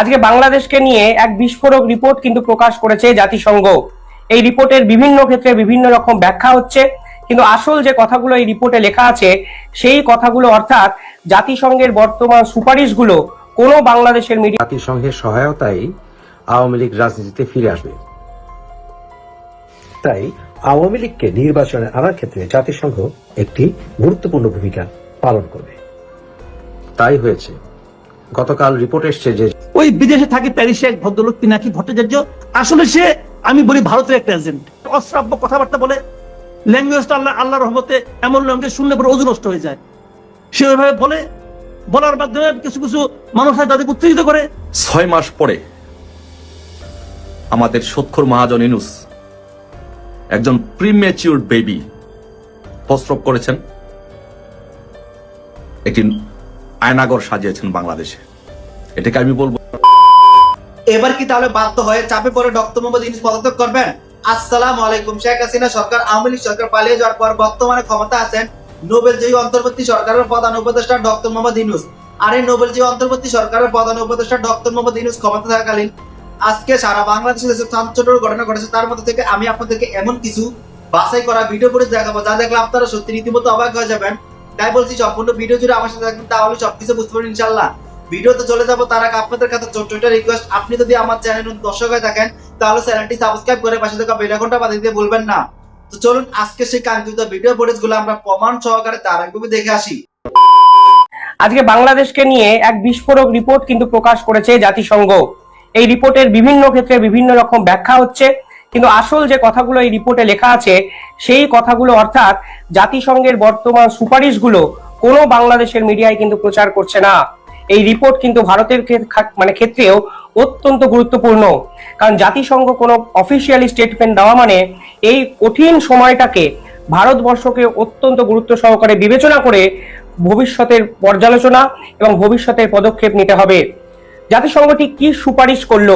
আজকে বাংলাদেশকে নিয়ে এক বিস্ফোরক রিপোর্ট কিন্তু প্রকাশ করেছে জাতিসংঘ। এই রিপোর্টের বিভিন্ন ক্ষেত্রে বিভিন্ন রকম ব্যাখ্যা হচ্ছে, কিন্তু আসল যে কথাগুলো এই রিপোর্টে লেখা আছে, সেই কথাগুলো অর্থাৎ জাতিসংঘের বর্তমান সুপারিশগুলো কোনো বাংলাদেশের মিডিয়া জাতিসংঘের সহায়তায় আওয়ামী লীগ রাজনীতিতে ফিরে আসবে। তাই আওয়ামী লীগকে নির্বাচনে আনার ক্ষেত্রে জাতিসংঘ একটি গুরুত্বপূর্ণ ভূমিকা পালন করবে। তাই হয়েছে। গতকাল রিপোর্ট এসছে যে ওই বিদেশে থাকে প্যারিসে এক ভদ্রলোক পিনাকি ভট্টাচার্য। আসলে সে আমি বলি ভারতের একটা এজেন্ট অশ্রাব্য কথাবার্তা বলে ল্যাঙ্গুয়েজটা আল্লাহ আল্লাহর রহমতে এমন ল্যাঙ্গুয়েজ শুনলে পরে ওজন নষ্ট হয়ে যায়। সে ওইভাবে বলে বলার মাধ্যমে কিছু কিছু মানুষ হয় তাদেরকে উত্তেজিত করে। ছয় মাস পরে আমাদের সক্ষর মহাজন ইনুস একজন প্রিমেচিউর বেবি প্রস্রব করেছেন। একটি আয়নাগর সাজিয়েছেন বাংলাদেশে। এটাকে আমি বলব এবার কি তাহলে বাধ্য হয়ে চাপে পড়ে ডক্টর মোহাম্মদ ইউনুস পদত্যাগ করবেন? আসসালাম আলাইকুম, শেখ হাসিনা সরকার, আওয়ামী লীগ সরকার পালিয়ে যাওয়ার পর বর্তমানে ক্ষমতা আছেন নোবেল জয়ী অন্তর্বর্তী সরকারের প্রধান উপদেষ্টা ডক্টর মোহাম্মদ ইউনুস। আর এই নোবেল জয়ী অন্তর্বর্তী সরকারের প্রধান উপদেষ্টা ডক্টর মোহাম্মদ ইউনুস ক্ষমতা থাকাকালীন আজকে সারা বাংলাদেশে যেসব চাঞ্চল্যের ঘটনা ঘটেছে, তার মধ্যে থেকে আমি আপনাদেরকে এমন কিছু বাছাই করা ভিডিও করে দেখাবো, যা দেখলে আপনারা সত্যি রীতিমতো অবাক হয়ে যাবেন। তাই বলছি সম্পূর্ণ ভিডিও জুড়ে আমার সাথে থাকবেন, তাহলে সবকিছু বুঝতে পারবেন ইনশাল্লাহ ভিডিওতে চলে যাব, তার আগে আপনাদের কাছে ছোট্ট রিকোয়েস্ট আপনি যদি আমার চ্যানেল দর্শক হয়ে থাকেন, তাহলে চ্যানেলটি সাবস্ক্রাইব করে পাশে থাকা বেল আইকনটা বাজিয়ে দিতে ভুলবেন না। তো চলুন, আজকে সেই কাঙ্ক্ষিত ভিডিও ফুটেজগুলো আমরা প্রমাণ সহকারে তার একভাবে দেখে আসি। আজকে বাংলাদেশকে নিয়ে এক বিস্ফোরক রিপোর্ট কিন্তু প্রকাশ করেছে জাতিসংঘ। এই রিপোর্টের বিভিন্ন ক্ষেত্রে বিভিন্ন রকম ব্যাখ্যা হচ্ছে। কিন্তু আসল যে কথাগুলো এই রিপোর্টে লেখা আছে, সেই কথাগুলো অর্থাৎ জাতিসংঘের বর্তমান সুপারিশগুলো কোনো বাংলাদেশের মিডিয়ায় কিন্তু প্রচার করছে না। এই রিপোর্ট কিন্তু ভারতের মানে ক্ষেত্রেও অত্যন্ত গুরুত্বপূর্ণ। কারণ জাতিসংঘ কোনো অফিসিয়ালি স্টেটমেন্ট দেওয়া মানে এই কঠিন সময়টাকে ভারতবর্ষকে অত্যন্ত গুরুত্ব সহকারে বিবেচনা করে ভবিষ্যতের পর্যালোচনা এবং ভবিষ্যতের পদক্ষেপ নিতে হবে। জাতিসংঘটি কি সুপারিশ করল?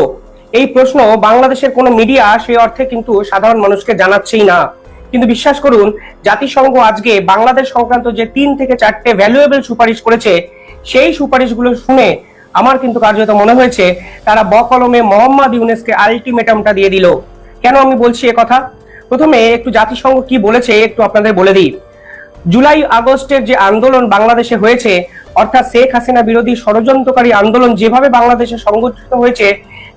এই প্রশ্ন বাংলাদেশের কোনো মিডিয়া সেই অর্থে কিন্তু সাধারণ মানুষকে জানাচ্ছেই না। কিন্তু বিশ্বাস করুন, জাতিসংঘ আজকে বাংলাদেশ সংক্রান্ত যে তিন থেকে চারটে ভ্যালুয়েবল সুপারিশ করেছে, সেই সুপারিশগুলো শুনে আমার কিন্তু কার্যত মনে হয়েছে, তারা বকলমে মোহাম্মদ ইউনেসকে আলটিমেটামটা দিয়ে দিল। কেন আমি বলছি কথা? প্রথমে একটু জাতিসংঘ কি বলেছে একটু আপনাদের বলে দিই। জুলাই আগস্টের যে আন্দোলন বাংলাদেশে হয়েছে, অর্থাৎ শেখ হাসিনা বিরোধী ষড়যন্ত্রকারী আন্দোলন যেভাবে বাংলাদেশে সংগঠিত হয়েছে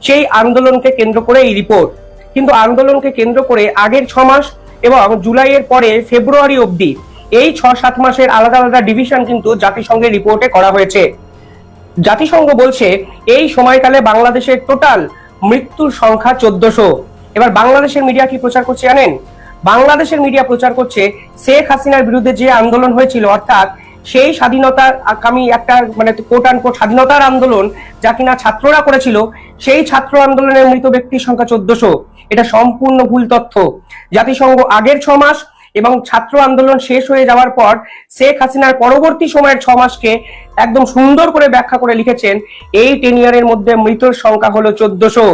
সেই আন্দোলনকে কেন্দ্র করে এই রিপোর্ট। কিন্তু আন্দোলনকে কেন্দ্র করে আগের ছ মাস এবং জুলাইয়ের পরে ফেব্রুয়ারি অবধি এই ছ সাত মাসের আলাদা আলাদা ডিভিশন কিন্তু জাতিসংঘের রিপোর্টে করা হয়েছে। জাতিসংঘ বলছে, এই সময়কালে বাংলাদেশের টোটাল মৃত্যুর সংখ্যা চোদ্দশো। এবার বাংলাদেশের মিডিয়া কি প্রচার করছে জানেন? বাংলাদেশের মিডিয়া প্রচার করছে শেখ হাসিনার বিরুদ্ধে যে আন্দোলন হয়েছিল, অর্থাৎ সেই স্বাধীনতার আগামী একটা মানে কোট আনকোট স্বাধীনতার আন্দোলন যা কিনা ছাত্ররা করেছিল, সেই ছাত্র আন্দোলনের মৃত ব্যক্তির সংখ্যা চোদ্দশো। এটা সম্পূর্ণ ভুল তথ্য। জাতিসংঘ আগের ছ মাস এবং ছাত্র আন্দোলন শেষ হয়ে যাওয়ার পর শেখ হাসিনার পরবর্তী সময়ের ছ মাসকে একদম সুন্দর করে ব্যাখ্যা করে লিখেছেন, এই টেন ইয়ারের মধ্যে মৃতের সংখ্যা হলো চোদ্দশো।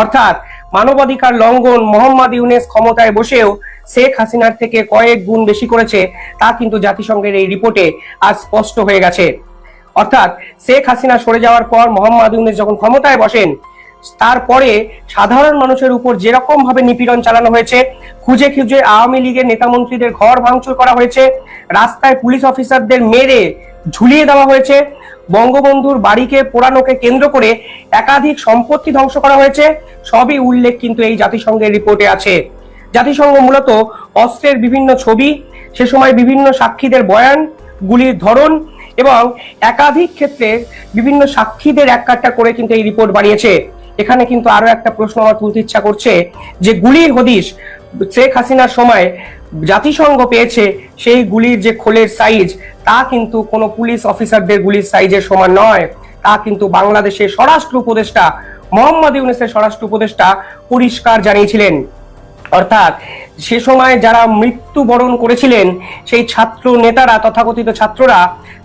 অর্থাৎ মানবাধিকার লঙ্ঘন মোহাম্মদ ইউনেস ক্ষমতায় বসেও শেখ হাসিনার থেকে কয়েক গুণ বেশি করেছে, তা কিন্তু জাতিসংঘের এই রিপোর্টে আজ স্পষ্ট হয়ে গেছে। অর্থাৎ শেখ হাসিনা সরে যাওয়ার পর মোহাম্মদ ইউনেস যখন ক্ষমতায় বসেন, তারপরে সাধারণ মানুষের উপর যেরকম ভাবে নিপীড়ন চালানো হয়েছে, খুঁজে খুঁজে আওয়ামী লীগের নেতা মন্ত্রীদের ঘর ভাঙচুর করা হয়েছে, রাস্তায় পুলিশ অফিসারদের মেরে ঝুলিয়ে দেওয়া হয়েছে বঙ্গবন্ধুর বাড়িকে পোড়ানোকে কেন্দ্র করে একাধিক সম্পত্তি ধ্বংস করা হয়েছে, সবই উল্লেখ কিন্তু এই জাতিসংঘের রিপোর্টে আছে। জাতিসংঘ মূলত অস্ত্রের বিভিন্ন ছবি, সে সময় বিভিন্ন সাক্ষীদের বয়ান, গুলির ধরন এবং একাধিক ক্ষেত্রে বিভিন্ন সাক্ষীদের এক কাট্টা করে কিন্তু এই রিপোর্ট বাড়িয়েছে। এখানে কিন্তু আরও একটা প্রশ্ন আমার তুলতে ইচ্ছা করছে যে গুলির হদিশ শেখ হাসিনার সময় জাতিসংঘ পেয়েছে সেই গুলির যে খোলের সাইজ, তা কিন্তু কোনো পুলিশ অফিসারদের গুলির সাইজের সমান নয়। তা কিন্তু বাংলাদেশের স্বরাষ্ট্র উপদেষ্টা মোহাম্মদ ইউনুসের স্বরাষ্ট্র উপদেষ্টা পরিষ্কার জানিয়েছিলেন। অর্থাৎ সে সময় যারা মৃত্যুবরণ করেছিলেন, সেই ছাত্র নেতারা, তথাকথিত ছাত্ররা,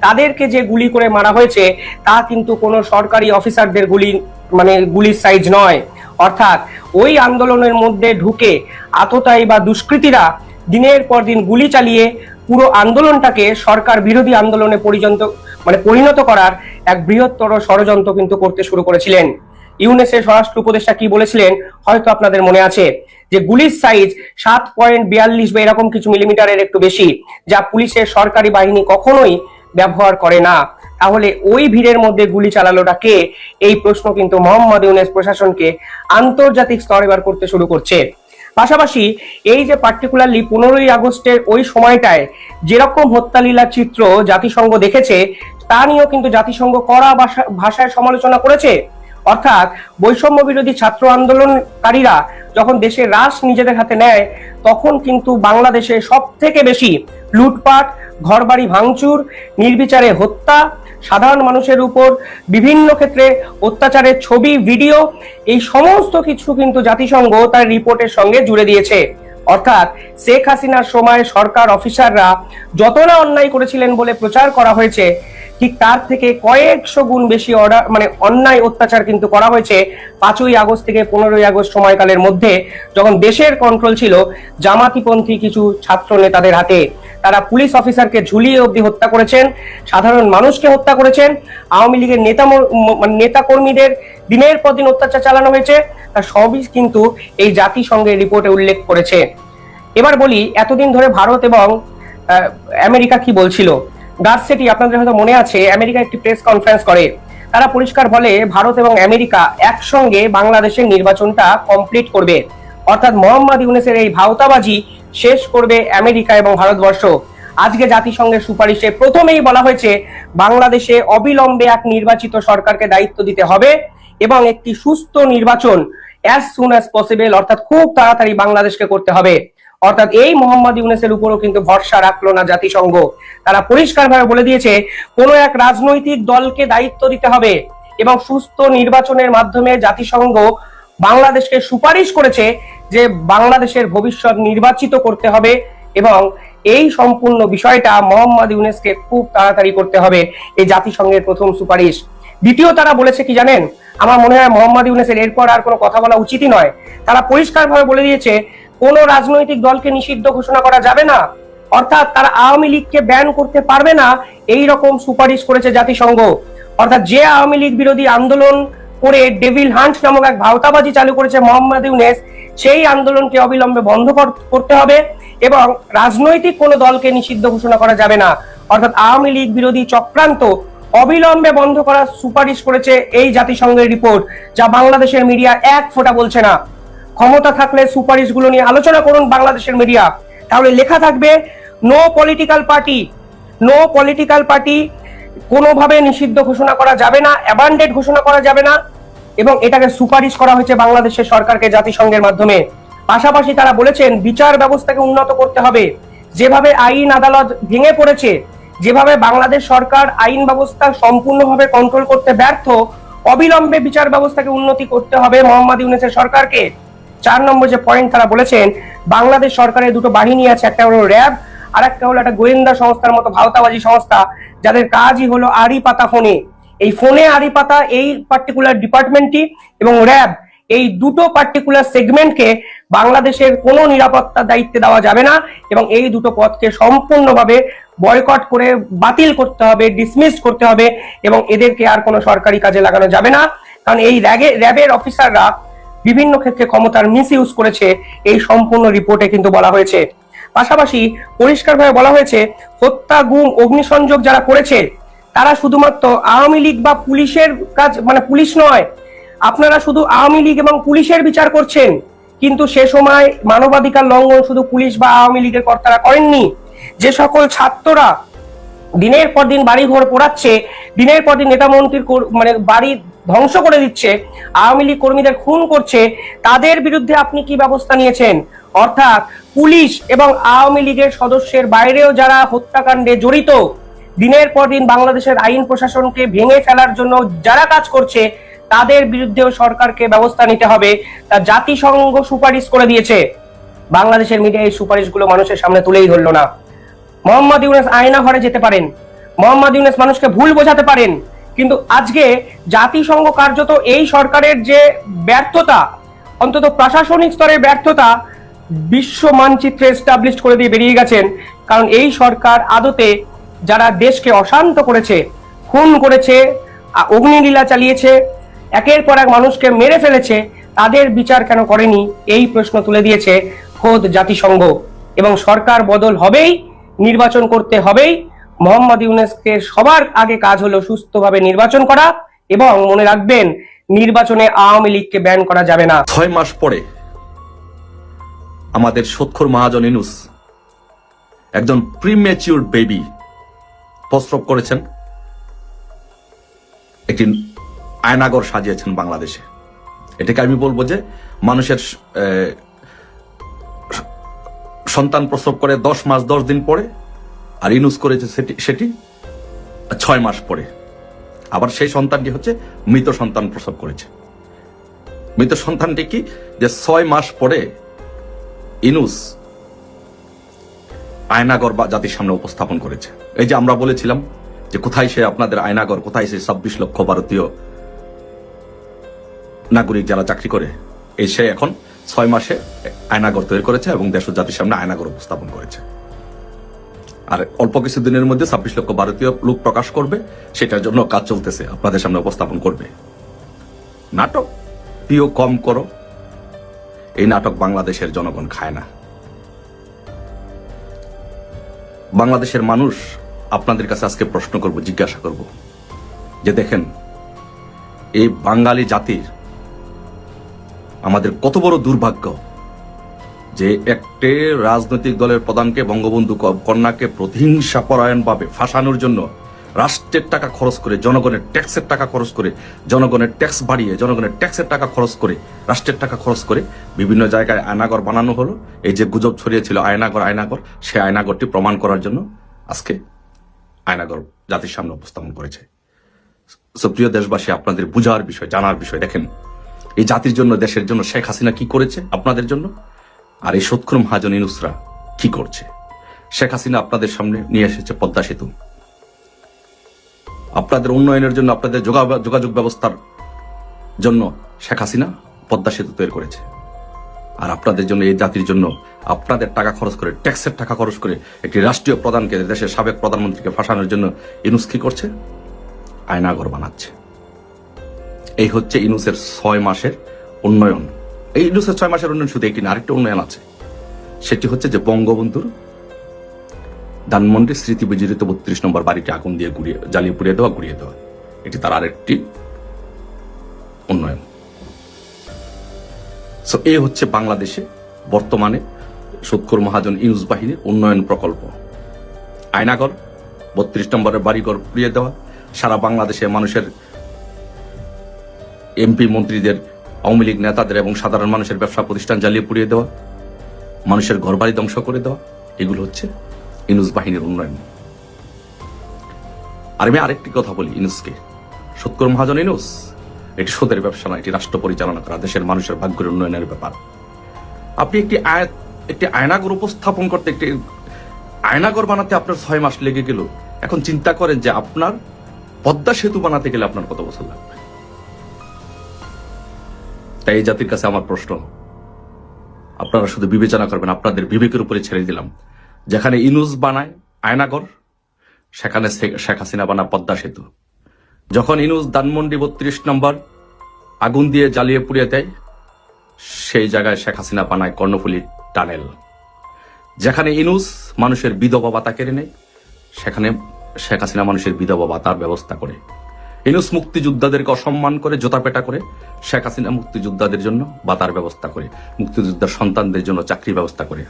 তাদেরকে যে গুলি করে মারা হয়েছে, তা কিন্তু কোনো সরকারি অফিসারদের গুলি মানে গুলির সাইজ নয়। অর্থাৎ ওই আন্দোলনের মধ্যে ঢুকে আততায়ী বা দুষ্কৃতীরা দিনের পর দিন গুলি চালিয়ে পুরো আন্দোলনটাকে সরকার বিরোধী আন্দোলনে পরিযন্ত মানে পরিণত করার এক বৃহত্তর ষড়যন্ত্র কিন্তু করতে শুরু করেছিলেন। ইউনেসের স্বরাষ্ট্র উপদেষ্টা কি বলেছিলেন, হয়তো আপনাদের মনে আছে যে গুলির সাইজ সাত পয়েন্ট বিয়াল্লিশ বা এরকম কিছু মিলিমিটারের একটু বেশি, যা পুলিশের সরকারি বাহিনী কখনোই ব্যবহার করে না। তাহলে ওই ভিড়ের মধ্যে গুলি চালালোটা কে? এই প্রশ্ন কিন্তু মোহাম্মদ ইউনেস প্রশাসনকে আন্তর্জাতিক স্তর এবার করতে শুরু করছে। পাশাপাশি এই যে পার্টিকুলারলি পনেরোই আগস্টের ওই সময়টায় যেরকম হত্যালীলা চিত্র জাতিসংঘ দেখেছে, তা নিয়েও কিন্তু জাতিসংঘ কড়া ভাষা- ভাষায় সমালোচনা করেছে। অর্থাৎ বৈষম্য বিরোধী ছাত্র আন্দোলনকারীরা যখন দেশের রাশ নিজেদের হাতে নেয়, তখন কিন্তু বাংলাদেশে সব থেকে বেশি লুটপাট ঘরবাড়ি ভাঙচুর, নির্বিচারে হত্যা, সাধারণ মানুষের উপর বিভিন্ন ক্ষেত্রে অত্যাচারের ছবি, ভিডিও, এই সমস্ত কিছু কিন্তু জাতিসংঘ তার রিপোর্টের সঙ্গে জুড়ে দিয়েছে। অর্থাৎ শেখ হাসিনার সময় সরকার অফিসাররা যতটা অন্যায় করেছিলেন বলে প্রচার করা হয়েছে, ঠিক তার থেকে কয়েকশো গুণ বেশি অর্ডার মানে অন্যায় অত্যাচার কিন্তু করা হয়েছে পাঁচই আগস্ট থেকে পনেরোই আগস্ট সময়কালের মধ্যে, যখন দেশের কন্ট্রোল ছিল জামাতিপন্থী কিছু ছাত্র নেতাদের হাতে। তারা পুলিশ অফিসারকে ঝুলিয়ে অবধি হত্যা করেছেন, সাধারণ মানুষকে হত্যা করেছেন। আওয়ামী লীগের নেতা মানে নেতা কর্মীদের দিনের পর দিন অত্যাচার চালানো হয়েছে তার সবই কিন্তু এই জাতিসংঘের রিপোর্টে উল্লেখ করেছে। এবার বলি, এতদিন ধরে ভারত এবং আমেরিকা কি বলছিল? গার্সেটি আপনাদের হয়তো মনে আছে, আমেরিকা একটি প্রেস কনফারেন্স করে। তারা পরিষ্কার বলে, ভারত এবং আমেরিকা একসঙ্গে বাংলাদেশের নির্বাচনটা কমপ্লিট করবে। অর্থাৎ মোহাম্মদ ইউনেসের এই ভাওতাবাজি শেষ করবে আমেরিকা এবং ভারতবর্ষ। আজকে জাতিসংঘের সুপারিশে প্রথমেই বলা হয়েছে, বাংলাদেশে অবিলম্বে এক নির্বাচিত সরকারকে দায়িত্ব দিতে হবে এবং একটি সুস্থ নির্বাচন অ্যাজ সুন অ্যাজ পসিবল অর্থাৎ খুব তাড়াতাড়ি বাংলাদেশকে করতে হবে। অর্থাৎ এই মোহাম্মদ ইউনেসের উপরও কিন্তু ভরসা রাখল না জাতিসংঘ। তারা পরিষ্কারভাবে বলে দিয়েছে, কোনো এক রাজনৈতিক দলকে দায়িত্ব দিতে হবে এবং সুস্থ নির্বাচনের মাধ্যমে জাতিসংঘ বাংলাদেশকে সুপারিশ করেছে যে বাংলাদেশের ভবিষ্যৎ নির্বাচিত করতে হবে এবং এই সম্পূর্ণ বিষয়টা মোহাম্মদ ইউনেসকে খুব তাড়াতাড়ি করতে হবে এই জাতিসংঘের প্রথম সুপারিশ। দ্বিতীয় তারা বলেছে কি জানেন? আমার মনে হয় মোহাম্মদ ইউনেসের এরপর আর কোনো কথা বলা উচিতই নয়। তারা পরিষ্কারভাবে বলে দিয়েছে, কোনো রাজনৈতিক দলকে নিষিদ্ধ ঘোষণা করা যাবে না। অর্থাৎ তারা আওয়ামী লীগকে ব্যান করতে পারবে না, এই রকম সুপারিশ করেছে জাতিসংঘ। অর্থাৎ যে আওয়ামী লীগ বিরোধী আন্দোলন করে ডেভিল হান্ট নামক এক ভাওতাবাজি চালু করেছে মোহাম্মদ ইউনেস সেই আন্দোলনকে অবিলম্বে বন্ধ কর- করতে হবে এবং রাজনৈতিক কোনো দলকে নিষিদ্ধ ঘোষণা করা যাবে না। অর্থাৎ আওয়ামী লীগ বিরোধী চক্রান্ত অবিলম্বে বন্ধ করার সুপারিশ করেছে এই জাতিসংঘের রিপোর্ট, যা বাংলাদেশের মিডিয়া এক ফোঁটা বলছে না। ক্ষমতা থাকলে সুপারিশগুলো নিয়ে আলোচনা করুন বাংলাদেশের মিডিয়া। তাহলে লেখা থাকবে no political party no political party কোনোভাবে নিষিদ্ধ ঘোষণা করা যাবে না অ্যাবান্ডেড ঘোষণা করা যাবে না। এবং এটাকে সুপারিশ করা হয়েছে বাংলাদেশের সরকারকে জাতিসংঘের মাধ্যমে। পাশাপাশি তারা বলেছেন, বিচার ব্যবস্থাকে উন্নত করতে হবে। যেভাবে আইন আদালত ভেঙে পড়েছে, যেভাবে বাংলাদেশ সরকার আইন ব্যবস্থা সম্পূর্ণভাবে কন্ট্রোল করতে ব্যর্থ, অবিলম্বে বিচার ব্যবস্থাকে উন্নতি করতে হবে মোহাম্মদ ইউনেসের সরকারকে। চার নম্বর যে পয়েন্ট তারা বলেছেন, বাংলাদেশ সরকারের দুটো বাহিনী আছে, একটা হলো র্যাব আর একটা হলো একটা গোয়েন্দা সংস্থার মতো ভাওতাবাজি সংস্থা, যাদের কাজই হলো আড়ি পাতা ফোনে। এই ফোনে আড়ি পাতা এই পার্টিকুলার ডিপার্টমেন্টটি এবং র্যাব এই দুটো পার্টিকুলার সেগমেন্টকে বাংলাদেশের কোনো নিরাপত্তার দায়িত্বে দেওয়া যাবে না এবং এই দুটো পদকে সম্পূর্ণভাবে বয়কট করে বাতিল করতে হবে ডিসমিস করতে হবে এবং এদেরকে আর কোনো সরকারি কাজে লাগানো যাবে না। কারণ এই র্যাগে, র্যাবের অফিসাররা বিভিন্ন ক্ষেত্রে ক্ষমতার মিস ইউজ করেছে, এই সম্পূর্ণ রিপোর্টে কিন্তু বলা হয়েছে। পাশাপাশি পরিষ্কারভাবে বলা হয়েছে, হত্যা, গুম, অগ্নিসংযোগ যারা করেছে তারা শুধুমাত্র আওয়ামী লীগ বা পুলিশের কাজ মানে পুলিশ নয়, আপনারা শুধু আওয়ামী লীগ এবং পুলিশের বিচার করছেন, কিন্তু সে সময় মানবাধিকার লঙ্ঘন শুধু পুলিশ বা আওয়ামী লীগের কর্তারা করেননি। যে সকল ছাত্ররা দিনের পর দিন বাড়ি ঘর পোড়াচ্ছে, দিনের পর দিন নেতা মন্ত্রীর মানে বাড়ি ধ্বংস করে দিচ্ছে, আওয়ামী লীগ কর্মীদের খুন করছে, তাদের বিরুদ্ধে আপনি কি ব্যবস্থা নিয়েছেন? অর্থাৎ পুলিশ এবং আওয়ামী লীগের সদস্যের বাইরেও যারা হত্যাকাণ্ডে জড়িত দিনের পর দিন বাংলাদেশের আইন প্রশাসনকে ভেঙে ফেলার জন্য যারা কাজ করছে, তাদের বিরুদ্ধেও সরকারকে ব্যবস্থা নিতে হবে। তা জাতিসংঘ সুপারিশ করে দিয়েছে। বাংলাদেশের মিডিয়া এই সুপারিশগুলো মানুষের সামনে তুলেই ধরলো না। মোহাম্মদ ইউনেস আয়না ঘরে যেতে পারেন। মোহাম্মদ ইউনেস মানুষকে ভুল বোঝাতে পারেন। কিন্তু আজকে জাতিসংঘ কার্যত এই সরকারের যে ব্যর্থতা, অন্তত প্রশাসনিক স্তরের ব্যর্থতা, বিশ্ব মানচিত্রে এস্টাবলিশ করে দিয়ে বেরিয়ে গেছেন। কারণ এই সরকার আদতে যারা দেশকে অশান্ত করেছে, খুন করেছে অগ্নিলীলা চালিয়েছে, একের পর এক মানুষকে মেরে ফেলেছে, তাদের বিচার কেন করেনি? এই প্রশ্ন তুলে দিয়েছে খোদ জাতিসংঘ। এবং সরকার বদল হবেই, নির্বাচন করতে হবেই, মোহাম্মদ ইউনেসকে সবার আগে কাজ হলো সুস্থভাবে নির্বাচন করা এবং মনে রাখবেন, নির্বাচনে আওয়ামী লীগকে ব্যান করা যাবে না। ছয় মাস পরে আমাদের সৎখর মহাজন ইনুস, একজন প্রিমেচিউর বেবি প্রস্রব করেছেন, একটি আয়নাগর সাজিয়েছেন বাংলাদেশে। এটাকে আমি বলব যে মানুষের সন্তান প্রসব করে দশ মাস, দশ দিন পরে, আর ইনুস করেছে সেটি সেটি ছয় মাস পরে। আবার সেই সন্তানটি হচ্ছে মৃত সন্তান প্রসব করেছে। মৃত সন্তানটি কি? যে ছয় মাস পরে ইনুস আয়নাগর বা জাতির সামনে উপস্থাপন করেছে। এই যে আমরা বলেছিলাম যে কোথায় সে আপনাদের আয়নাগর, কোথায় সে ছাব্বিশ লক্ষ ভারতীয় নাগরিক যারা চাকরি করে, এই সে এখন ছয় মাসে আয়নাগর তৈরি করেছে এবং দেশ জাতির সামনে আয়নাগর উপস্থাপন করেছে। আর অল্প কিছু দিনের মধ্যে ছাব্বিশ লক্ষ ভারতীয় লোক প্রকাশ করবে, সেটার জন্য কাজ চলতেছে, আপনাদের সামনে উপস্থাপন করবে। নাটক? প্রিয় কম করো। এই নাটক বাংলাদেশের জনগণ খায় না। বাংলাদেশের মানুষ আপনাদের কাছে আজকে প্রশ্ন করব, জিজ্ঞাসা করব। যে দেখেন, এই বাঙালি জাতির আমাদের কত বড় দুর্ভাগ্য যে একটি রাজনৈতিক দলের প্রধানকে, বঙ্গবন্ধু কন্যাকে প্রতিহিংসা পরায়ণ ভাবে ফাঁসানোর জন্য রাষ্ট্রের টাকা খরচ করে জনগণের ট্যাক্সের টাকা খরচ করে জনগণের ট্যাক্স বাড়িয়ে জনগণের ট্যাক্সের টাকা খরচ করে রাষ্ট্রের টাকা খরচ করে বিভিন্ন জায়গায় আয়নাগর বানানো হলো। এই যে গুজব ছড়িয়েছিল আয়নাগর আয়নাগর সেই আয়নাগরটি প্রমাণ করার জন্য আজকে আয়নাগর জাতির সামনে উপস্থাপন করেছে। So, প্রিয় দেশবাসী আপনাদের বুঝার বিষয় জানার বিষয় দেখেন এই জাতির জন্য দেশের জন্য শেখ হাসিনা কি করেছে আপনাদের জন্য? আর এই সৎক্ষর মহাজন ইনুসরা কি করছে? শেখ হাসিনা আপনাদের সামনে নিয়ে এসেছে পদ্মা সেতু। আপনাদের উন্নয়নের জন্য, আপনাদের যোগা- যোগাযোগ ব্যবস্থার জন্য শেখ হাসিনা পদ্মা সেতু তৈরি করেছে। আর আপনাদের জন্য, এই জাতির জন্য আপনাদের টাকা খরচ করে, ট্যাক্সের টাকা খরচ করে একটি রাষ্ট্রীয় প্রধানকে দেশের সাবেক প্রধানমন্ত্রীকে ফাঁসানোর জন্য ইনুস কি করছে? আয়নাগর বানাচ্ছে। এই হচ্ছে ইনুসের ছয় মাসের উন্নয়ন। এই ইনুসের ছয় মাসের উন্নয়ন শুধু একটি আরেকটা উন্নয়ন আছে। সেটি হচ্ছে যে বঙ্গবন্ধুর ধানমন্ডির স্মৃতি বিজড়িত বত্রিশ নম্বর বাড়িটি আগুন দিয়ে গুড়িয়ে, জ্বালিয়ে পুড়িয়ে দেওয়া, গুড়িয়ে দেওয়া। এটি তার আরেকটি উন্নয়ন। সো এই হচ্ছে বাংলাদেশে বর্তমানে সৎকর মহাজন ইউজ বাহিনীর উন্নয়ন প্রকল্প। আয়নাগর, বত্রিশ নম্বরের বাড়িঘর পুড়িয়ে দেওয়া, সারা বাংলাদেশে মানুষের এমপি মন্ত্রীদের, আওয়ামী লীগ নেতাদের এবং সাধারণ মানুষের ব্যবসা প্রতিষ্ঠান জ্বালিয়ে পুড়িয়ে দেওয়া, মানুষের ঘরবাড়ি ধ্বংস করে দেওয়া, এগুলো হচ্ছে ইনুস বাহিনীর উন্নয়ন আর আমি আরেকটি কথা বলি ইনুসকে সৎকর মহাজন ইনুস এটি সোদের ব্যবসা নয় এটি রাষ্ট্র পরিচালনা করা, দেশের মানুষের ভাগ্যের উন্নয়নের ব্যাপার। আপনি একটি আয় একটি আয়নাগর উপস্থাপন করতে, একটি আয়নাগর বানাতে আপনার ছয় মাস লেগে গেল। এখন চিন্তা করেন যে আপনার পদ্মা সেতু বানাতে গেলে আপনার কত বছর লাগবে? তাই এই জাতির কাছে আমার প্রশ্ন। আপনারা শুধু বিবেচনা করবেন, আপনাদের বিবেকের উপরে ছেড়ে দিলাম। যেখানে ইনুস বানায় আয়নাগর, সেখানে শেখ হাসিনা বানায় পদ্মা সেতু। যখন ইনুস দানমন্ডি বত্রিশ নম্বর আগুন দিয়ে জ্বালিয়ে পুড়িয়ে দেয়, সেই জায়গায় শেখ হাসিনা বানায় কর্ণফুলী টানেল। যেখানে ইনুস মানুষের বিধবা ভাতা কেড়ে নেয়, সেখানে শেখ হাসিনা মানুষের বিধবা ভাতার ব্যবস্থা করে। ইনুস মুক্তিযোদ্ধাদেরকে অসম্মান করে, জোতা পেটা করে, শেখ হাসিনা মুক্তিযোদ্ধাদের জন্য ভাতার ব্যবস্থা করে, মুক্তিযোদ্ধার সন্তানদের জন্য চাকরির ব্যবস্থা করে।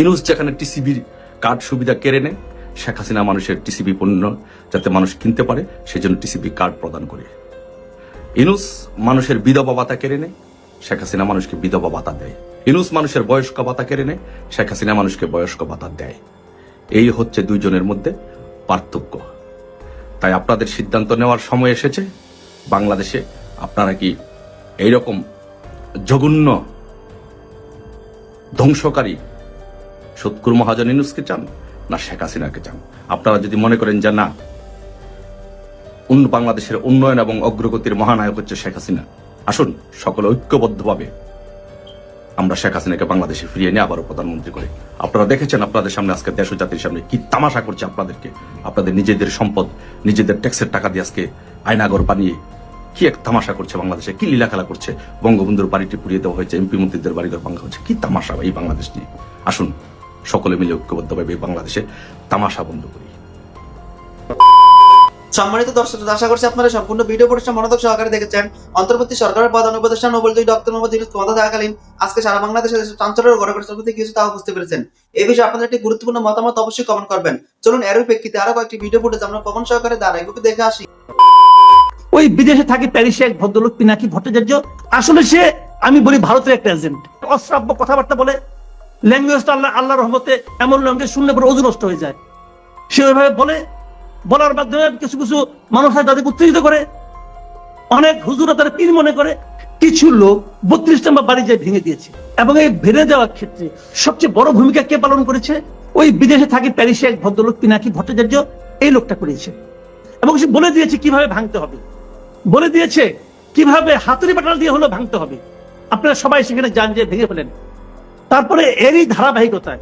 ইনুস যেখানে টিসিবির কার্ড সুবিধা কেড়ে নেয়, শেখ হাসিনা মানুষের টিসিবি পণ্য যাতে মানুষ কিনতে পারে, সেজন্য টিসিবি কার্ড প্রদান করে। ইনুস মানুষের বিধবা ভাতা কেড়ে নেয়, শেখ হাসিনা মানুষকে বিধবা ভাতা দেয়। ইনুস মানুষের বয়স্ক ভাতা কেড়ে নেয়, শেখ হাসিনা মানুষকে বয়স্ক ভাতা দেয়। এই হচ্ছে দুইজনের মধ্যে পার্থক্য। তাই আপনাদের সিদ্ধান্ত নেওয়ার সময় এসেছে। বাংলাদেশে আপনারা কি এইরকম জঘন্য, ধ্বংসকারী সৎকুর মহাজন ইনুসকে চান, না শেখ হাসিনাকে চান। আপনারা যদি মনে করেন যে না উন্ন বাংলাদেশের উন্নয়ন এবং অগ্রগতির মহানায়ক হচ্ছে শেখ হাসিনা, আসুন সকলে ঐক্যবদ্ধভাবে আমরা শেখ হাসিনাকে বাংলাদেশে ফিরিয়ে নিয়ে আবারও প্রধানমন্ত্রী করে। আপনারা দেখেছেন আপনাদের সামনে আজকে দেশ জাতির সামনে কি তামাশা করছে আপনাদেরকে। আপনাদের নিজেদের সম্পদ, নিজেদের ট্যাক্সের টাকা দিয়ে আজকে আয়নাগর বানিয়ে কি এক তামাশা করছে বাংলাদেশে, কি লীলা খেলা করছে। বঙ্গবন্ধুর বাড়িটি পুড়িয়ে দেওয়া হয়েছে, এমপি মন্ত্রীদের বাড়িঘর ভাঙা হচ্ছে কি তামাশা এই বাংলাদেশ নিয়ে। আসুন সকলে মিলে ঐক্যবদ্ধভাবে বাংলাদেশে তামাশা বন্ধ করি। সম্মানিত দর্শক আশা করছি আপনারা সম্পূর্ণ ভিডিও প্রতিষ্ঠান মনোযোগ সহকারে দেখেছেন। অন্তর্বর্তী সরকারের প্রধান উপদেষ্টা নোবেল জয়ী ডক্টর মোহাম্মদ ইউনুস ক্ষমতা থাকাকালীন আজকে সারা বাংলাদেশে দেশের চাঞ্চল্যের ঘরে চলতে কিছু তাও বুঝতে পেরেছেন। এই বিষয়ে আপনাদের একটি গুরুত্বপূর্ণ মতামত অবশ্যই কমেন্ট করবেন। চলুন এর প্রেক্ষিতে আরও কয়েকটি ভিডিও ফুটেজ আমরা প্রমাণ সহকারে দাঁড়াই। এগুলো দেখে আসি। ওই বিদেশে থাকে প্যারিসে এক ভদ্রলোক পিনাকি ভট্টাচার্য। আসলে সে আমি বলি ভারতের একটা এজেন্ট অশ্রাব্য কথাবার্তা বলে ল্যাঙ্গুয়েজটা আল্লাহ আল্লাহ রহমতে এমন ল্যাঙ্গুয়েজ শুনলে পরে ওজন নষ্ট হয়ে যায়। সে ওইভাবে বলে, বলার মাধ্যমে কিছু কিছু মানুষ হয় তাদেরকে উত্তেজিত করে। অনেক হুজুরা তারা পীর মনে করে, কিছু লোক বত্রিশ নম্বর বাড়ি যায় ভেঙে দিয়েছে এবং এই ভেঙে দেওয়ার ক্ষেত্রে সবচেয়ে বড় ভূমিকা কে পালন করেছে? ওই বিদেশে থাকে প্যারিসে এক ভদ্রলোক পিনাকি ভট্টাচার্য, এই লোকটা করেছে এবং সে বলে দিয়েছে কীভাবে ভাঙতে হবে। বলে দিয়েছে কীভাবে হাতুড়ি পাটাল দিয়ে হলো ভাঙতে হবে। আপনারা সবাই সেখানে যান যে ভেঙে ফেলেন। তারপরে এরই ধারাবাহিকতায়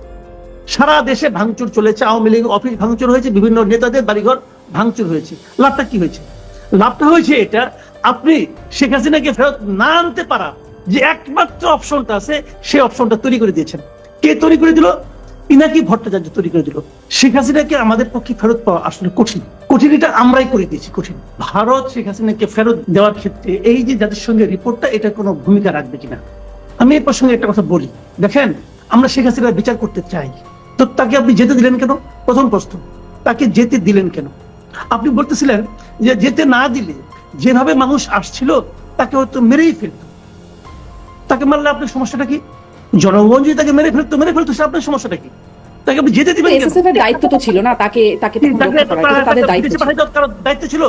সারা দেশে ভাঙচুর চলেছে, আওয়ামী লীগ, অফিস ভাঙচুর হয়েছে, বিভিন্ন নেতাদের বাড়িঘর ভাঙচুর হয়েছে। লাভটা কি হয়েছে? লাভটা হয়েছে এটা, আপনি শেখ হাসিনাকে ফেরত না আনতে পারা যে একমাত্র অপশনটা আছে সেই অপশনটা তৈরি করে দিয়েছেন। কে তৈরি করে দিল? পিনাকি ভট্টাচার্য তৈরি করে দিল। শেখ হাসিনাকে আমাদের পক্ষে ফেরত পাওয়া আসলে কঠিন। কঠিন এটা আমরাই করে দিয়েছি, কঠিন। ভারত শেখ হাসিনাকে ফেরত দেওয়ার ক্ষেত্রে এই যে জাতিসংঘের রিপোর্টটা, এটা কোনো ভূমিকা রাখবে কিনা? আমি এই প্রসঙ্গে একটা কথা বলি। দেখেন আমরা শেখ হাসিনার বিচার করতে চাই। তো তাকে আপনি যেতে দিলেন কেন? প্রথম প্রশ্ন তাকে যেতে দিলেন কেন? আপনি বলতেছিলেন যে যেতে না দিলে যেভাবে মানুষ আসছিল তাকে হয়তো মেরেই ফেলত। তাকে মারলে আপনার সমস্যাটা কি? জনগণ যদি তাকে মেরে ফেলতো মেরে ফেলতো সে আপনার সমস্যাটা কি? তাকে আপনি যেতে দিবেন এর দায়িত্ব তো ছিল না তাকে তাকে দায়িত্ব ছিল। পাঠাই দেওয়ার কারও দায়িত্ব ছিল।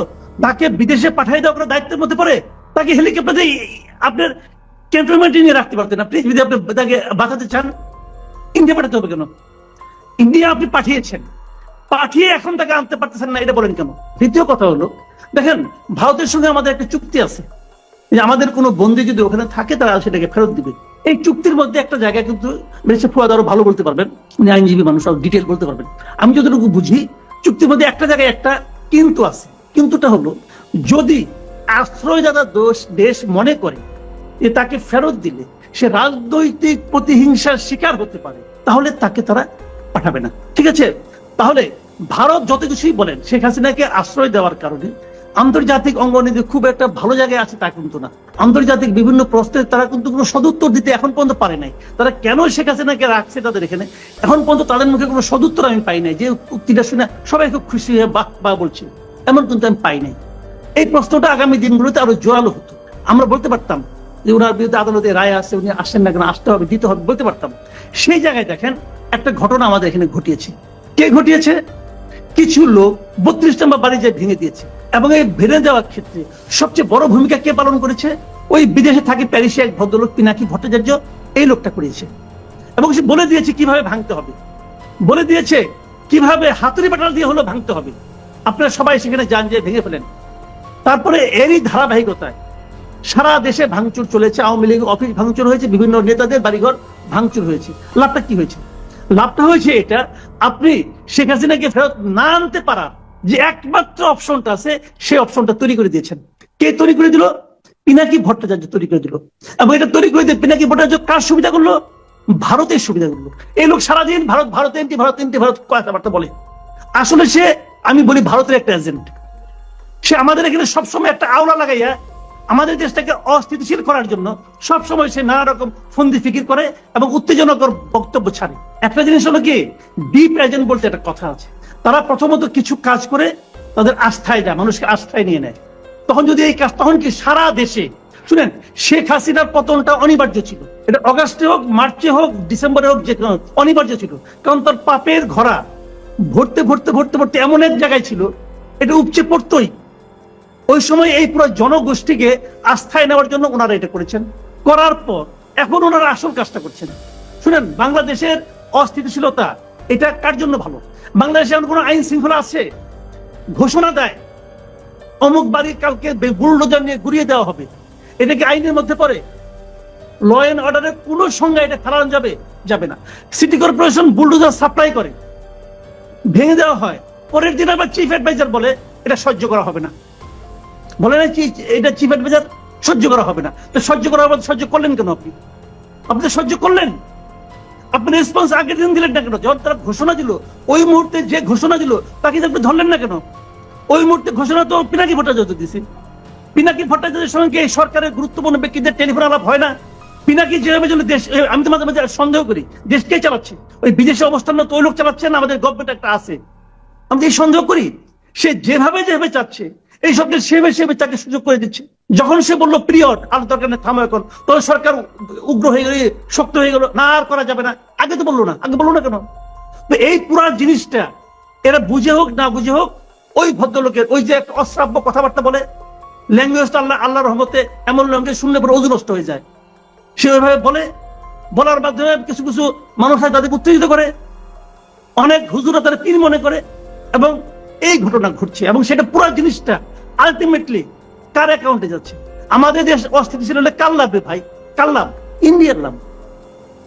তাকে বিদেশে পাঠাই দেওয়ার দায়িত্বের মধ্যে পড়ে? তাকে হেলিকপ্টার দিয়ে আপনার ক্যান্টনমেন্টে নিয়ে রাখতে পারতেন আপনি যদি আপনি তাকে বাঁচাতে চান ইন্ডিয়া পাঠাতে হবে কেন? ইন্ডিয়া আপনি পাঠিয়েছেন। পাঠিয়ে এখন তাকে আনতে পারতেছেন না, এটা বলেন কেন? দ্বিতীয় কথা হলো, দেখেন, ভারতের সঙ্গে আমাদের একটা চুক্তি আছে। যে আমাদের কোনো বন্দী যদি ওখানে থাকে, তারা সেটাকে ফেরত দিবে। এই চুক্তির মধ্যে একটা জায়গা কিন্তু মিস্টার ফুয়াদ আরও ভালো বলতে পারবেন। উনি আইনজীবী মানুষ, আরও ডিটেল বলতে পারবেন। আমি যতটুকু বুঝি, চুক্তির মধ্যে একটা জায়গায় একটা কিন্তু আছে। কিন্তুটা হলো, যদি আশ্রয়দাতা দোষ দেশ মনে করে যে তাকে ফেরত দিলে সে রাজনৈতিক প্রতিহিংসার শিকার হতে পারে, তাহলে তাকে তারা পাঠাবে না। ঠিক আছে? তাহলে ভারত যত কিছুই বলেন, শেখ হাসিনাকে আশ্রয় দেওয়ার কারণে আন্তর্জাতিক অঙ্গনীতি খুব একটা ভালো জায়গায় আছে তা কিন্তু না। আন্তর্জাতিক বিভিন্ন প্রশ্নের তারা কিন্তু কোনো সদুত্তর দিতে এখন পর্যন্ত পারে নাই। তারা কেন শেখ হাসিনাকে রাখছে তাদের এখানে? এখন পর্যন্ত তাদের মুখে কোনো সদুত্তর আমি পাই নাই যে উক্তিটা শুনে সবাই খুব খুশি হয়ে বাহ বা বলছে। এমন কিন্তু আমি পাই নাই। এই প্রশ্নটা আগামী দিনগুলোতে আরও জোরালো হতো। আমরা বলতে পারতাম যে ওনার বিরুদ্ধে আদালতে রায় আছে উনি আসেন না কেন, আসতে হবে, দিতে হবে, বলতে পারতাম। সেই জায়গায় দেখেন, একটা ঘটনা আমাদের এখানে ঘটিয়েছে। কে ঘটিয়েছে? কিছু লোক বত্রিশ নম্বর বাড়ি যায় ভেঙে দিয়েছে, এবং এই ভেঙে দেওয়ার ক্ষেত্রে সবচেয়ে বড় ভূমিকা কে পালন করেছে? ওই বিদেশে থাকে প্যারিসে এক ভদ্রলোক পিনাকি ভট্টাচার্য, এই লোকটা করেছে এবং সে বলে দিয়েছে কীভাবে ভাঙতে হবে। বলে দিয়েছে কীভাবে হাতুড়ি পাটাল দিয়ে হলো ভাঙতে হবে। আপনারা সবাই সেখানে যান যে ভেঙে ফেলেন। তারপরে এরই ধারাবাহিকতায় সারা দেশে ভাঙচুর চলেছে, আওয়ামী লীগ অফিস ভাঙচুর হয়েছে, বিভিন্ন নেতাদের বাড়িঘর ভাঙচুর হয়েছে। লাভটা কি হয়েছে? লাভটা হয়েছে এটা, আপনি শেখ হাসিনাকে ফেরত না আনতে পারা যে একমাত্র অপশনটা আছে, সেই অপশনটা তৈরি করে দিয়েছেন। কে তৈরি করে দিল? পিনাকি ভট্টাচার্য তৈরি করে দিল। এবং এটা তৈরি করে দিয়ে পিনাকি ভট্টাচার্য কার সুবিধা করল? ভারতের সুবিধা করল। এই লোক সারাদিন ভারত ভারত এনটি ভারত এনটি ভারত কথাবার্তা বলে। আসলে সে, আমি বলি ভারতের একটা এজেন্ট সে আমাদের এখানে সবসময় একটা আওলা লাগাইয়া আমাদের দেশটাকে অস্থিতিশীল করার জন্য সবসময় সে নানা রকম ফন্দি ফিকির করে এবং উত্তেজনকর বক্তব্য ছাড়ে। একটা জিনিস হলো কি? ডিপ এজেন্ট বলতে একটা কথা আছে। তারা প্রথমত কিছু কাজ করে তাদের আস্থায় দেয় মানুষকে আস্থায় নিয়ে নেয়। তখন যদি এই কাজ, তখন কি সারা দেশে, শুনেন, শেখ হাসিনার পতনটা অনিবার্য ছিল। এটা অগাস্টে হোক, মার্চে হোক, ডিসেম্বরে হোক, যে অনিবার্য ছিল। কারণ তার পাপের ঘোড়া ভরতে ভরতে ভরতে ভরতে এমন এক জায়গায় ছিল, এটা উপচে পড়তোই। ওই সময় এই পুরো জনগোষ্ঠীকে আস্থায় নেওয়ার জন্য ওনারা এটা করেছেন। করার পর এখন ওনারা আসল কাজটা করছেন। শুনেন, বাংলাদেশের অস্থিতিশীলতা, এটা কার জন্য ভালো? বাংলাদেশে এমন কোনো আইন শৃঙ্খলা আছে? ঘোষণা দেয়, অমুক বাড়ি কালকে বুলডোজার নিয়ে ঘুরিয়ে দেওয়া হবে। এটা কি আইনের মধ্যে পড়ে? ল অ্যান্ড অর্ডারের কোন সংজ্ঞা এটা ফেলানো যাবে যাবে না। সিটি কর্পোরেশন বুলডোজার সাপ্লাই করে। ভেঙে দেওয়া হয়। পরের দিন আবার চিফ অ্যাডভাইজার বলে, এটা সহ্য করা হবে না। বলে না কি, এটা চিফ অ্যাডভাইজার সহ্য করা হবে না। তো সহ্য করা হবে সহ্য করলেন কেন আপনি? আপনি সহ্য করলেন। আপনি রেসপন্স আগের দিন দিলেন না কেন? যখন তারা ঘোষণা দিল, ওই মুহূর্তে যে ঘোষণা দিল, তাকে আপনি ধরলেন না কেন? ওই মুহূর্তে ঘোষণা তো পিনাকি ভট্টাচার্য দিছে। পিনাকি ভট্টাচার্যের সঙ্গে সরকারের গুরুত্বপূর্ণ ব্যক্তিদের টেলিফোন আলাপ হয় না। পিনাকি যেভাবে জন্য দেশ আমি তো মাঝে মাঝে সন্দেহ করি, দেশ কে চালাচ্ছে? ওই বিদেশে অবস্থান তো ওই লোক চালাচ্ছে না? আমাদের গভর্নমেন্ট একটা আছে। আমি তো এই সন্দেহ করি। সে যেভাবে যেভাবে চাচ্ছে এই সবকে সেভাবে সেভাবে তাকে সুযোগ করে দিচ্ছে। যখন সে বলল পিরিয়ড আর দরকার নেই, থামো এখন। তখন সরকার উগ্র হয়ে গেল শক্ত হয়ে গেল, না, আর করা যাবে না। আগে তো বলল না, আগে বলল না কেন? তো এই পুরা জিনিসটা এরা বুঝে হোক, না বুঝে হোক, ওই ভদ্রলোকের, ওই যে একটা অশ্রাব্য কথাবার্তা বলে ল্যাঙ্গুয়েজটা আল্লাহ আল্লাহ রহমতে এমন ল্যাঙ্গুয়েজ শুনলে পরে অজু নষ্ট হয়ে যায়। সে ওইভাবে বলে, বলার মাধ্যমে কিছু কিছু মানুষ হয় তাদেরকে উত্তেজিত করে, অনেক হুজুরা তারা পীর মনে করে, এবং এই ঘটনা ঘটছে। এবং সেটা পুরো জিনিসটা আলটিমেটলি কার অ্যাকাউন্টে যাচ্ছে। আমাদের দেশ অস্থিতিশীল হলে কার লাভে ভাই? কার লাভ? ইন্ডিয়ার লাভ।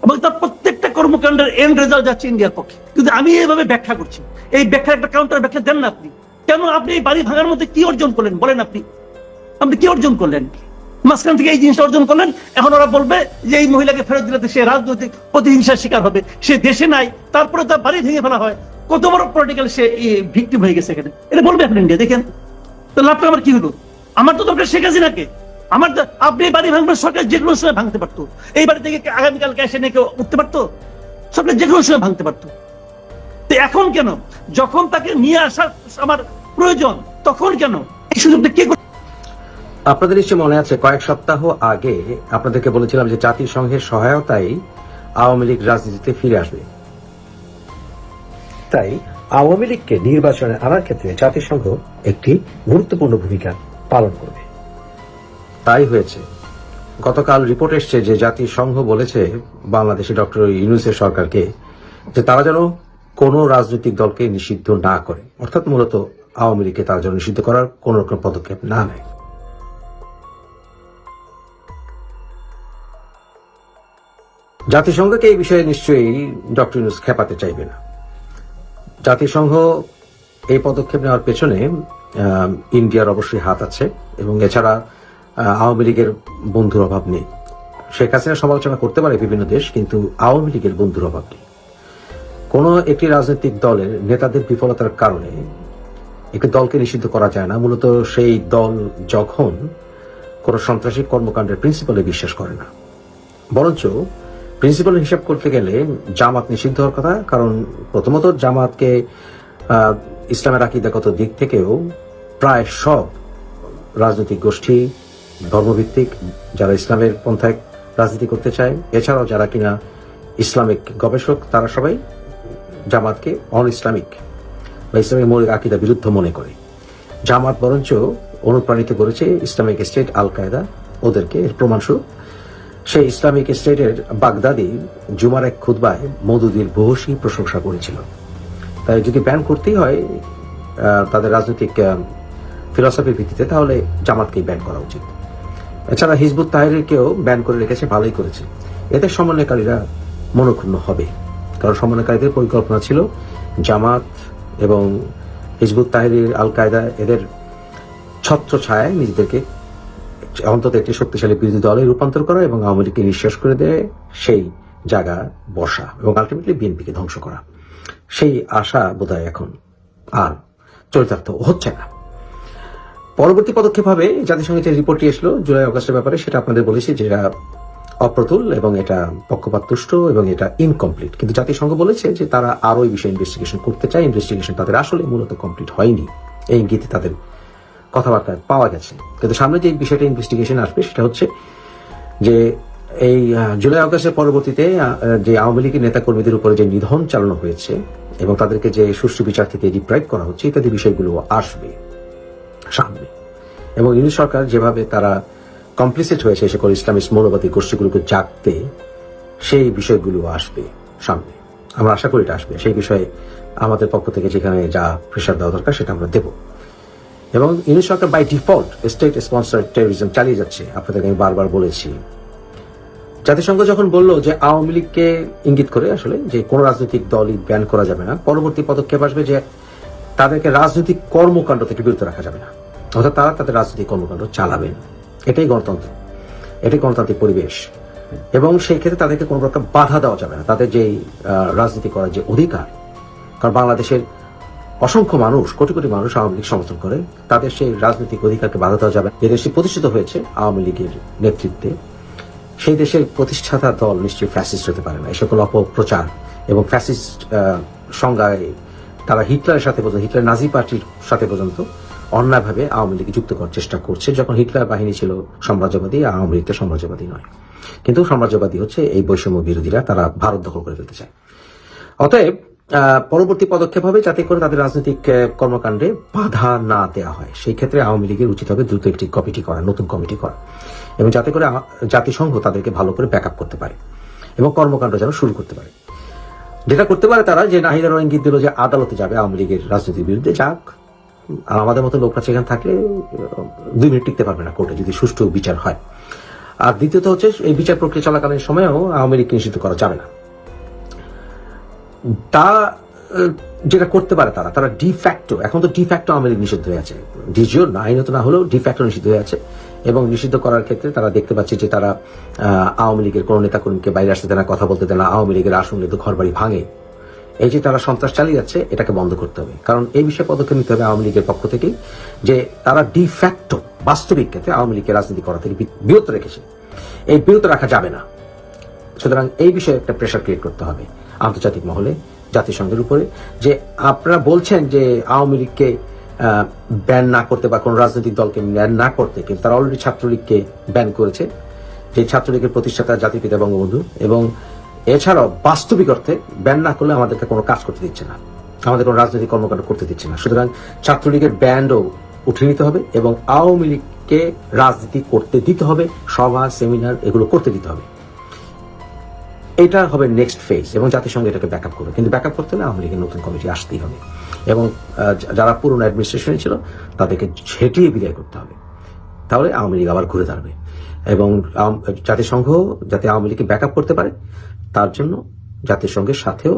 এবং তার প্রত্যেকটা কর্মকাণ্ডের এন্ড রেজাল্ট যাচ্ছে ইন্ডিয়ার পক্ষে। কিন্তু আমি এইভাবে ব্যাখ্যা করছি। এই ব্যাখ্যার একটা কাউন্টার ব্যাখ্যা দেন না আপনি। কেন আপনি এই বাড়ি ভাঙার মধ্যে কি অর্জন করলেন? বলেন আপনি। আপনি কি অর্জন করলেন? মাঝখান থেকে এই জিনিসটা অর্জন করলেন। এখন ওরা বলবে যে এই মহিলাকে ফেরত দিলে সে রাজনৈতিক প্রতিহিংসার শিকার হবে। সে দেশে নাই, তারপরে তার বাড়ি ভেঙে ফেলা হয়। কত বড় পলিটিক্যাল সে ভিক্টিম হয়ে গেছে এখানে। এটা বলবে এখন ইন্ডিয়া দেখেন। লাভটা আমার কি হলো? আমার তো দরকার শেখ হাসিনাকে। আমার আপনি বাড়ি ভাঙবেন সরকার যে কোনো সময় ভাঙতে পারতো। এই বাড়ি থেকে আগামীকালকে এসে নিয়ে কেউ উঠতে পারতো? সরকার যে কোনো সময় ভাঙতে পারতো। তো এখন কেন? যখন তাকে নিয়ে আসার আমার প্রয়োজন, তখন কেন? এই সুযোগটা কে আপনাদের নিশ্চয় মনে আছে, কয়েক সপ্তাহ আগে আপনাদেরকে বলেছিলাম যে জাতিসংঘের সহায়তায় আওয়ামী লীগ রাজনীতিতে ফিরে আসবে। তাই আওয়ামী লীগকে নির্বাচনে আনার ক্ষেত্রে জাতিসংঘ একটি গুরুত্বপূর্ণ ভূমিকা পালন করবে। তাই হয়েছে। গতকাল রিপোর্ট এসছে যে জাতিসংঘ বলেছে বাংলাদেশে ডক্টর ইউনুসের সরকারকে যে তারা যেন কোনো রাজনৈতিক দলকে নিষিদ্ধ না করে। অর্থাৎ মূলত আওয়ামী লীগকে তারা যেন নিষিদ্ধ করার কোন রকম পদক্ষেপ না নেয়। জাতিসংঘকে এই বিষয়ে নিশ্চয়ই ডক্টর ইউনুস খেপাতে চাইবে না। জাতিসংঘ এই পদক্ষেপ নেওয়ার পেছনে ইন্ডিয়ার অবশ্যই হাত আছে এবং এছাড়া আওয়ামী লীগের বন্ধুর অভাব নেই। শেখ হাসিনা সমালোচনা করতে পারে বিভিন্ন দেশ, কিন্তু আওয়ামী লীগের বন্ধুর অভাব নেই। কোনো একটি রাজনৈতিক দলের নেতাদের বিফলতার কারণে একটি দলকে নিষিদ্ধ করা যায় না। মূলত সেই দল যখন কোনো সন্ত্রাসী কর্মকাণ্ডের প্রিন্সিপালে বিশ্বাস করে না, বরঞ্চ প্রিন্সিপাল হিসাব করতে গেলে জামাত নিষিদ্ধ হওয়ার কথা, কারণ প্রথমত জামাতকে ইসলামের আকিদাগত দিক থেকেও প্রায় সব রাজনৈতিক গোষ্ঠী, ধর্মভিত্তিক যারা ইসলামের পন্থায় রাজনীতি করতে চায়, এছাড়াও যারা কিনা ইসলামিক গবেষক, তারা সবাই জামাতকে অন ইসলামিক বা ইসলামের মৌলিক আকিদা বিরুদ্ধ মনে করে। জামাত বরঞ্চ অনুপ্রাণিত করেছে ইসলামিক স্টেট আল কায়দা ওদেরকে এর প্রমাণস্বরূপ সেই ইসলামিক স্টেটের বাগদাদি জুমার এক খুতবায় মধুদির বহুশী প্রশংসা করেছিল। তাই যদি ব্যান করতেই হয় তাদের রাজনৈতিক ফিলসফির ভিত্তিতে, তাহলে জামাতকেই ব্যান করা উচিত। এছাড়া হিজবুত তাহিরকেও ব্যান করে রেখেছে, ভালোই করেছে। এতে সমন্বয়কারীরা মনক্ষুণ্ণ হবে। কারণ সমন্বয়কারীদের পরিকল্পনা ছিল, জামাত এবং হিজবুত তাহির আল কায়দা এদের ছত্র ছায় নিজেদেরকে অন্তত একটি শক্তিশালী বিরোধী দলে রূপান্তর করা এবং আওয়ামী লীগকে নিঃশ্বাস করে দেয়, সেই জায়গা বসা এবং আলটিমেটলি বিএনপিকে ধ্বংস করা। সেই আশা বোধহয় এখন আর চরিতার্থ হচ্ছে না। পরবর্তী পদক্ষেপ হবে জাতিসংঘের যে রিপোর্টটি এসলো জুলাই অগস্টের ব্যাপারে, সেটা আপনাদের বলেছি যে এটা অপ্রতুল এবং এটা পক্ষপাততুষ্ট এবং এটা ইনকমপ্লিট কিন্তু জাতিসংঘ বলেছে যে তারা আরও এই বিষয়ে ইনভেস্টিগেশন করতে চায়। ইনভেস্টিগেশন তাদের আসলে মূলত কমপ্লিট হয়নি। এই ইঙ্গিতে তাদের কথাবার্তায় পাওয়া গেছে। কিন্তু সামনে যে বিষয়টা ইনভেস্টিগেশন আসবে, সেটা হচ্ছে যে এই জুলাই আগস্টের পরবর্তীতে যে আওয়ামী লীগের নেতাকর্মীদের উপরে যে নিধন চালানো হয়েছে এবং তাদেরকে যে সুষ্ঠু বিচার থেকে ডিপ্রাইভ করা হচ্ছে, ইত্যাদি বিষয়গুলো আসবে সামনে। এবং ইউনিট সরকার যেভাবে তারা কমপ্লিসিট হয়েছে সকল ইসলামিক মৌলবাদী গোষ্ঠীগুলোকে জাগতে, সেই বিষয়গুলো আসবে সামনে। আমরা আশা করি এটা আসবে। সেই বিষয়ে আমাদের পক্ষ থেকে যেখানে যা প্রেশার দেওয়া দরকার সেটা আমরা দেবো। এবং ইউনিট সরকার by default state sponsor terrorism চালিয়ে যাচ্ছে। আপনাদেরকে আমি বারবার বলেছি জাতিসংঘ যখন বলল যে আওয়ামী লীগকে ইঙ্গিত করে আসলে যে কোন রাজনৈতিক দলই ব্যান করা যাবে না, পরবর্তী পদক্ষেপ আসবে যে তাদেরকে রাজনৈতিক কর্মকাণ্ড থেকে বিরত রাখা যাবে না। অর্থাৎ তারা তাদের রাজনৈতিক কর্মকাণ্ড চালাবেন এটাই গণতন্ত্র এটাই গণতান্ত্রিক পরিবেশ। এবং সেই ক্ষেত্রে তাদেরকে কোনো প্রকার বাধা দেওয়া যাবে না। তাদের যেই রাজনীতি করার যে অধিকার, কারণ বাংলাদেশের অসংখ্য মানুষ, কোটি কোটি মানুষ আওয়ামী লীগ সমর্থন করে, তাদের সেই রাজনৈতিক অধিকারকে বাধা দেওয়া যাবে। যে প্রতিষ্ঠিত হয়েছে আওয়ামী লীগের নেতৃত্বে। সেই দেশের প্রতিষ্ঠাতা দল নিশ্চয়ই ফ্যাসিস্ট হতে পারে না। এই সকল অপপ্রচার এবং ফ্যাসিস্ট সংজ্ঞায় তারা হিটলারের সাথে পর্যন্ত, হিটলার নাজি পার্টির সাথে পর্যন্ত অন্যায়ভাবে আওয়ামী লীগ যুক্ত করার চেষ্টা করছে, যখন হিটলার বাহিনী ছিল সাম্রাজ্যবাদী আওয়ামী লীগটা সাম্রাজ্যবাদী নয়। কিন্তু সাম্রাজ্যবাদী হচ্ছে এই বৈষম্য বিরোধীরা, তারা ভারত দখল করে ফেলতে চায়। অতএব পরবর্তী পদক্ষেপ হবে যাতে করে তাদের রাজনৈতিক কর্মকাণ্ডে বাধা না দেওয়া হয়। সেই ক্ষেত্রে আওয়ামী লীগের উচিত হবে দ্রুত একটি কমিটি করা, নতুন কমিটি করা। এবং যাতে করে জাতিসংঘ তাদেরকে ভালো করে ব্যাক করতে পারে এবং কর্মকাণ্ড যেন শুরু করতে পারে। যেটা করতে পারে তারা যে নাহিদা ইঙ্গিত দিল যে আদালতে যাবে আওয়ামী লীগের রাজনীতির বিরুদ্ধে, যাক। আর আমাদের মতো লোকরা সেখানে থাকলে দুই মিনিট টিকতে পারবে না কোর্টে যদি সুষ্ঠু বিচার হয়। আর দ্বিতীয়ত হচ্ছে এই বিচার প্রক্রিয়া চলাকালীন সময়েও আওয়ামী লীগকে নিষিদ্ধ করা যাবে না। তা যেটা করতে পারে তারা তারা ডিফ্যাক্টো এখন তো ডিফ্যাক্টো আওয়ামী লীগ নিষিদ্ধ হয়ে আছে। ডিজিও আইনত না হলেও ডিফ্যাক্টো নিষিদ্ধ হয়ে আছে। এবং নিষিদ্ধ করার ক্ষেত্রে তারা দেখতে পাচ্ছে যে তারা আওয়ামী লীগের কোনো নেতাকর্মীকে বাইরে আসতে দেয় না, কথা বলতে দেয় না, আওয়ামী লীগের আসলে তো ঘর বাড়ি ভাঙে। এই যে তারা সন্ত্রাস চালিয়ে যাচ্ছে, এটাকে বন্ধ করতে হবে। কারণ এই বিষয়ে পদক্ষেপ নিতে হবে আওয়ামী লীগের পক্ষ থেকে যে তারা ডিফ্যাক্টো বাস্তবিক ক্ষেত্রে আওয়ামী লীগের রাজনীতি করা থেকে বিরত রেখেছে। এই বিরত রাখা যাবে না। সুতরাং এই বিষয়ে একটা প্রেশার ক্রিয়েট করতে হবে আন্তর্জাতিক মহলে, জাতিসংঘের উপরে, যে আপনারা বলছেন যে আওয়ামী লীগকে ব্যান না করতে বা কোনো রাজনৈতিক দলকে ব্যান না করতে, কিন্তু তারা অলরেডি ছাত্রলীগকে ব্যান করেছে। যে ছাত্রলীগের প্রতিষ্ঠাতা জাতিপিতা বঙ্গবন্ধু এবং এছাড়াও বাস্তবিক অর্থে ব্যান না করলে আমাদেরকে কোনো কাজ করতে দিচ্ছে না। আমাদের কোনো রাজনৈতিক কর্মকাণ্ড করতে দিচ্ছে না। সুতরাং ছাত্রলীগের ব্যান্ডও উঠে নিতে হবে এবং আওয়ামী লীগকে রাজনীতি করতে দিতে হবে, সভা সেমিনার এগুলো করতে দিতে হবে। এটা হবে নেক্সট ফেজ এবং জাতিসংঘ এটাকে ব্যাক আপ করবে। কিন্তু ব্যাক আপ করতে হলে আওয়ামী লীগের নতুন কমিটি আসতেই হবে। এবং যারা পুরনো অ্যাডমিনিস্ট্রেশনে ছিল, তাদেরকে ঝেঁটিয়ে বিদায় করতে হবে। তাহলে আওয়ামী লীগ আবার ঘুরে দাঁড়াবে। এবং জাতিসংঘ যাতে আওয়ামী লীগকে ব্যাকআপ করতে পারে, তার জন্য জাতিসংঘের সাথেও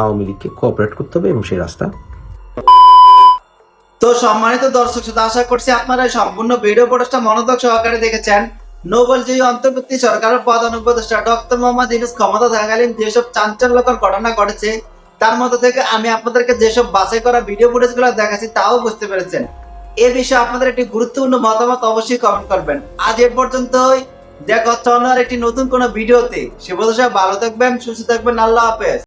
আওয়ামী লীগকে কোঅপারেট করতে হবে এবং সেই রাস্তা তো সম্মানিত দর্শক শ্রোতা, আশা করছি আপনারা সম্পূর্ণ ভিডিও পোস্টটা মনোযোগ সহকারে দেখেছেন। নোবেল যে অন্তর্বর্তী সরকারের প্রধান উপদেষ্টা ডক্টর মোহাম্মদ ইউনুস ক্ষমতা থাকাকালীন যেসব চাঞ্চল্যকর ঘটনা ঘটেছে তার মধ্যে থেকে আমি আপনাদেরকে যেসব বাছাই করা ভিডিও ফুটেজগুলো দেখাচ্ছি, তাও বুঝতে পেরেছেন। এ বিষয়ে আপনাদের একটি গুরুত্বপূর্ণ মতামত অবশ্যই কমেন্ট করবেন। আজ এ পর্যন্তই। দেখা হচ্ছে অন্য একটি নতুন কোনো ভিডিওতে সে বলতে ভালো থাকবেন, সুস্থ থাকবেন। আল্লাহ হাফেজ।